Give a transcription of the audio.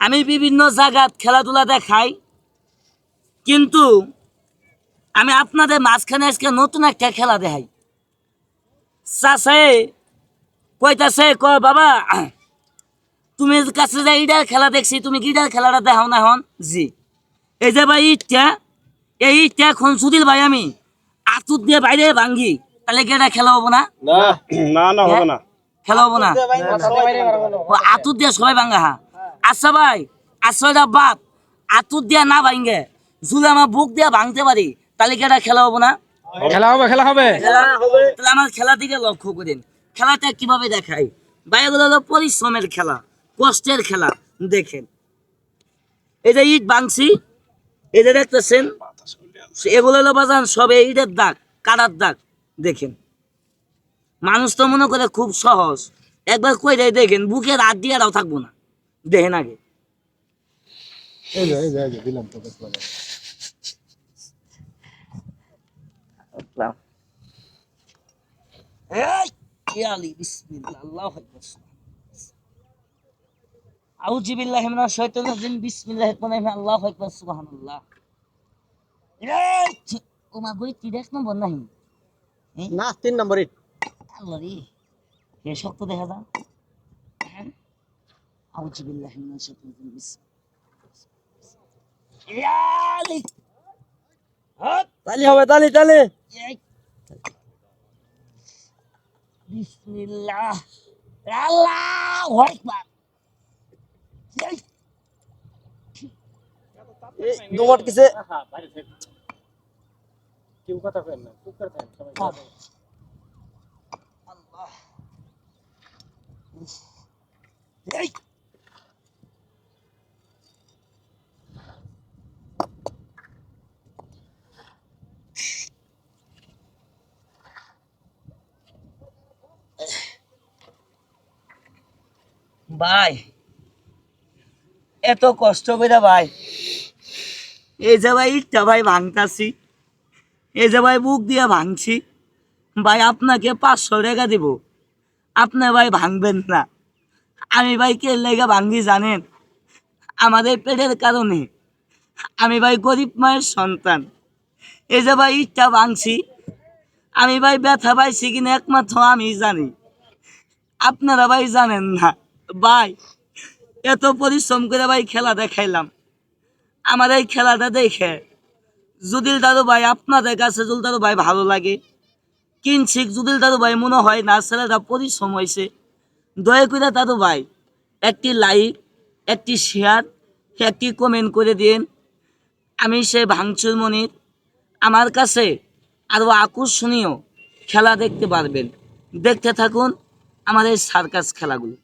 আমি বিভিন্ন জায়গাত খেলাধুলা দেখাই, কিন্তু আমি আপনাদের মাঝখানে আজকে নতুন একটা খেলা দেখাই। চাষে কইতাছে ক বাবা, তুমি কাছে যে ইডার খেলা দেখছি, তুমি কি ইডার খেলাটা দেখাও না হন জি। এই যে ভাই ইটটা, এই ইটটা এখন সুদিল ভাই আমি আতুর দিয়ে বাইরে ভাঙ্গি, তাহলে কি খেলা হব না না না, হবে না। খেলা হব না আতুর দিয়া সবাই ভাঙ্গা হা। আচ্ছা ভাই এটা বাদ আতুর দিয়া না ভাঙ্গে। যদি আমার বুক দিয়া ভাঙতে পারি। তাহলে কি এটা খেলা হব না? খেলা হবে খেলা হবে। তাহলে আমার খেলা দিকে লক্ষ্য করেন। খেলাটা কীভাবে দেখাই? বাইরে হলো পরিশ্রমের খেলা কষ্টের খেলা। দেখেন। এই যে ইট ভাঙছি এই যে দেখতেছেন এগুলো হলো বাজান সব ইটের দাগ কাদার দাগ। দেখেন। মানুষ তো মনে করে খুব সহজ একবার কই দেয় দেখেন বুকে রাত দিয়ে রাও থাকব না দেখেন আগে আসলাম। এই, আলী, বিসমিল্লাহ, আল্লাহু আকবার। আউযু বিল্লাহি মিনাশ শাইতানির রাজিম, বিসমিল্লাহির রহমানির রহিম, আল্লাহু আকবার, সুবহানাল্লাহ। এই, ছি, ও মা গো, কি দেখ নম্বর নাহি? না তিন নম্বর ইট আল্লাহ রে, এ শক্ত দেখা যা। হ্যাঁ? আউযু বিল্লাহি মিনাশ শাইতানির বিসমিল্লাহ। আলী। তালি হবে তালি তালি। বিসমিল্লাহ। আল্লাহু আকবার। এই, দুমট কিসে আল্লাহ এই! ভাই, এত কষ্ট করে ভাই। এই যে ভাই, ইটটা ভাই ভাঙতাছি। এই যে ভাই বুক দিয়ে ভাঙছি। ভাই, আপনাকে পাঁচশো টাকা দিব। আপনি ভাই ভাঙবেন না। আমি ভাই কে লেগে ভাঙি জানেন? আমাদের পেটের কারণে। আমি ভাই গরিব মায়ের সন্তান। এই যে ভাই ইটটা ভাঙছি আমি ভাই ব্যথা পাইছি কিনা একমাত্র আমি জানি। আপনারা ভাই জানেন না। ভাই, এত পরিশ্রম করে ভাই খেলা দেখাইলাম। আমার এই খেলাটা দেখে জুদিল দাদু ভাই, আপনাদের কাছে জুদিল দাদু ভাই ভালো লাগে। কিনছিক জুদিল দাদু ভাই মনে হয় না ছেলেটা পরিশ্রম হয়েছে দয়া করে দাদু ভাই, একটি লাইক একটি শেয়ার একটি কমেন্ট করে দিন আমি সে ভাঙচুর মনির। আমার কাছে আরও আকর্ষণীয় খেলা দেখতে পারবেন। দেখতে থাকুন আমাদের সার্কাস খেলাগুলো।